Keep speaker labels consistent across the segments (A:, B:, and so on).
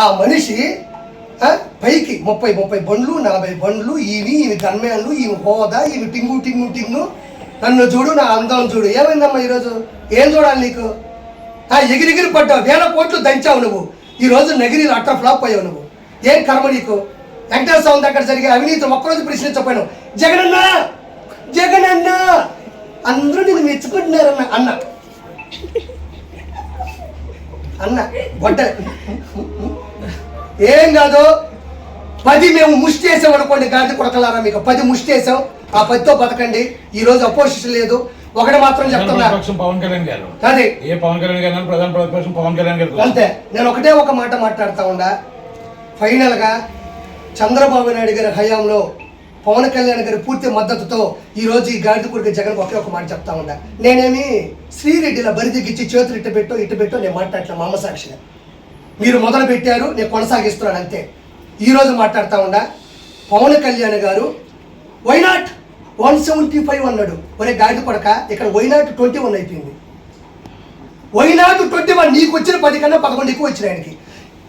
A: ఆ మనిషి పైకి ముప్పై ముప్పై బండ్లు నలభై బండ్లు ఇవి ఇవి గన్మ్యాన్లు ఇవి హోదా ఇవి టింగు టింగు టింగు. నన్ను చూడు నా అందం చూడు. ఏమైందమ్మా ఈరోజు? ఏం చూడాలి నీకు? ఆ ఎగిరిగిరి పడ్డావు. వేల కోట్లు దంచావు నువ్వు. ఈ రోజు నగిరి అట్ట ఫ్లాప్ అయ్యావు నువ్వు. ఏం కర్మ నీకు? వెంకటేశ్వర స్వామి దగ్గర జరిగే అవినీతి ఒక్కరోజు ప్రశ్నించకపోయాను జగనన్న! జగనన్న! అందరూ నేను మెచ్చుకుంటున్నారన్న అన్న. అన్న గొడ్డ ఏం కాదు పది మేము ముష్టి వేసాం అనుకోండి గాంధీ కొడకలారా మీకు? పది ముష్టి వేసాం ఆ పదితో బతకండి. ఈ రోజు అపోజిషన్ లేదు. ఒకటి మాత్రం
B: ప్రధాన
A: చెప్తున్నా.
B: ప్రతిపక్షం పవన్ కళ్యాణ్ గారు.
A: అదే.
B: ఏ పవన్ కళ్యాణ్ గారు ప్రధాన ప్రతిపక్షం పవన్ కళ్యాణ్ గారు
A: అంతే. నేను ఒకటే ఒక మాట మాట్లాడుతా ఉండా. ఫైనల్గా చంద్రబాబు నాయుడు గారి హయాంలో పవన్ కళ్యాణ్ గారి పూర్తి మద్దతుతో ఈ రోజు ఈ గాడిద కొడుకు జగన్ ఒకే ఒక మాట చెప్తా ఉండా. నేనేమి శ్రీరెడ్డిల బరిదిగిచ్చి చేతులు ఇటు పెట్టో ఇటు పెట్టో నేను మాట్లాడలే మా అమ్మ సాక్షిగా. మీరు మొదలు పెట్టారు నేను కొనసాగిస్తున్నాను అంతే. ఈరోజు మాట్లాడుతూ మాట్లాడుతా ఉండా పవన్ కళ్యాణ్ గారు వైనాట్ వన్ సెవెంటీ ఫైవ్ అన్నాడు. ఒరే గాడి కొడక ఇక్కడ వైనాట్ ట్వంటీ వన్ అయిపోయింది. వైనాట్ ట్వంటీ వన్ నీకు వచ్చిన పది కన్నా పదకొండు ఎక్కువ వచ్చిన ఆయనకి.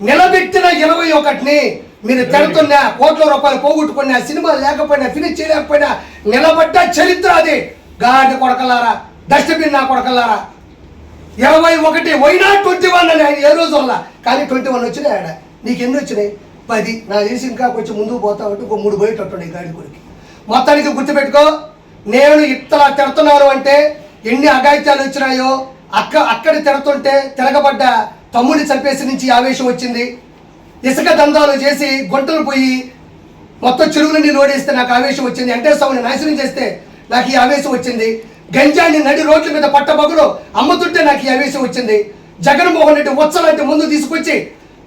A: నిలబెట్టిన ఇరవై ఒకటిని మీరు తిడుతున్న కోట్ల రూపాయలు పోగొట్టుకున్న సినిమా లేకపోయినా ఫినిష్ చేయలేకపోయినా నిలబడ్డ చరిత్ర అది. గాడి కొడకలారా డస్ట్బిన్ నా కొడకలారా ఇరవై ఒకటి వైనా ట్వంటీ వన్ అని ఆయన ఏ రోజు వల్ల కానీ ట్వంటీ వన్ వచ్చినాయి ఆడ. నీకు ఎన్ని వచ్చినాయి? పది. నా చేసి ఇంకా కొంచెం ముందుకు పోతా ఉంటే ఇంకో మూడు పోయేటట్టు ఈ గాడి కొడుకు మొత్తానికి గుర్తుపెట్టుకో నేను ఇట్లా తిడుతున్నాను అంటే ఎన్ని అఘాయిత్యాలు వచ్చినాయో అక్క అక్కడ తిడుతుంటే తిరగబడ్డ తమ్ముడిని చంపేసి నుంచి ఆవేశం వచ్చింది. ఇసుక దందాలు చేసి గుంటలు పోయి మొత్తం చెరువులన్నీ లోడేస్తే నాకు ఆవేశం వచ్చింది. వెంకటేశ్వరుని నాశనం చేస్తే నాకు ఈ ఆవేశం వచ్చింది. గంజాన్ని నడి రోడ్ల మీద పట్టబగులు అమ్ముతుంటే నాకు ఈ ఆవేశం వచ్చింది. జగన్మోహన్ రెడ్డి వచ్చలాంటి ముందు తీసుకొచ్చి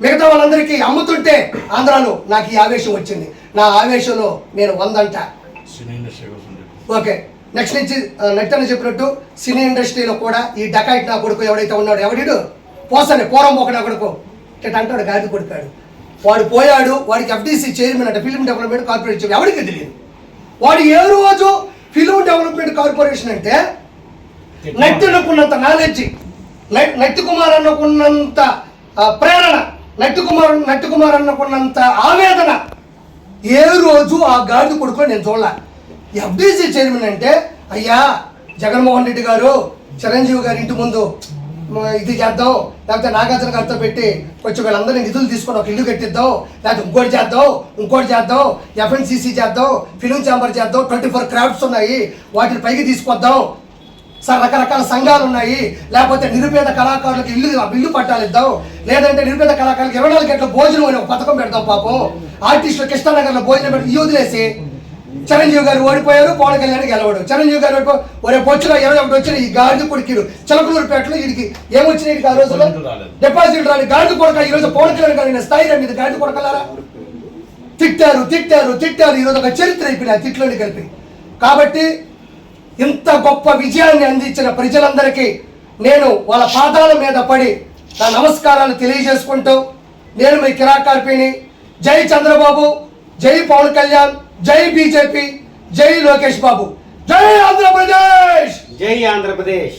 A: మిగతా వాళ్ళందరికీ అమ్ముతుంటే ఆంధ్రాలో నాకు ఈ ఆవేశం వచ్చింది. నా ఆవేశంలో నేను వందంట. ఓకే. నెక్స్ట్ నుంచి నెట్టని చెప్పినట్టు సినీ ఇండస్ట్రీలో కూడా ఈ డకాయిట్ నా కొడుకు ఎవడైతే ఉన్నాడు ఎవడిడు? పోసని పోరం ఒక నా కొడుకు. ఇట్ట అంటాడు గాది కొడుకాడు. వాడు పోయాడు వాడికి ఎఫ్డీసీ చైర్మన్ అంటే ఫిల్మ్ డెవలప్మెంట్ కార్పొరేషన్ ఎవరికి తెలియదు. వాడు ఏ రోజు ఫిలిం డెవలప్మెంట్ కార్పొరేషన్ అంటే నట్టినకున్నంత నాలెడ్జ్ నట్టి కుమార్ అన్నకున్నంత ఆ, ప్రేరణ నట్టి కుమార్ నట్టి కుమార్ అన్నకున్నంత ఆవేదన. ఏ రోజు ఆ గాడిద కొడుకులో నేను చూడలే. ఎఫ్డీసీ చైర్మన్ అంటే అయ్యా జగన్మోహన్ రెడ్డి గారు చిరంజీవి గారి ఇంటి ముందు ఇది చేద్దాం. లేకపోతే నాగార్జున గారితో పెట్టి కొంచెం వీళ్ళందరినీ నిధులు తీసుకొని ఒక ఇల్లు కట్టిద్దాం. లేకపోతే ఇంకోటి చేద్దాం. ఇంకోటి చేద్దాం. ఎఫ్ఎన్సీసీ చేద్దాం. ఫిలిం ఛాంబర్ చేద్దాం. ట్వంటీ ఫోర్ క్రాఫ్ట్స్ ఉన్నాయి. వాటిని పైకి తీసుకొద్దాం. సార్ రకరకాల సంఘాలు ఉన్నాయి. లేకపోతే నిరుపేద కళాకారులకు ఇల్లు ఇల్లు పట్టాలు ఇద్దాం. లేదంటే నిరుపేద కళాకారులకు ఇరవై నాలుగు గంటల భోజనం అనే ఒక పథకం పెడతాం పాపం. ఆర్టిస్టులు కృష్ణానగర్లో భోజనం పెట్టి ఈ వదిలేసి చిరంజీవి గారు ఓడిపోయారు పవన్ కళ్యాణ్ గెలవడు. చిరంజీవి గారు ఒరే పొచ్చులో ఇరవై ఒకటి వచ్చిన ఈ గాడిద కొడుకుడు చిలకలూరుపేటలో వీడికి ఏమొచ్చినాయి ఆ రోజులో. డిపాజిట్ రాని గాడిద కొడక ఈ రోజు పవన్ కళ్యాణ్ గారి స్థాయి మీద గాడిద కొడకలారా తిట్టారు తిట్టారు తిట్టారు. ఈరోజు ఒక చరిత్ర అయిపోయింది ఆ తిట్లోని కలిపి. కాబట్టి ఇంత గొప్ప విజయాన్ని అందించిన ప్రజలందరికీ నేను వాళ్ళ పాదాల మీద పడి నా నమస్కారాలు తెలియజేసుకుంటూ నేను మీ కిరాకార్పిని జై చంద్రబాబు జై పవన్ కళ్యాణ్. జై బీజేపీ జై లోకేష్ బాబు జై ఆంధ్రప్రదేశ్
C: జై
B: ఆంధ్రప్రదేశ్.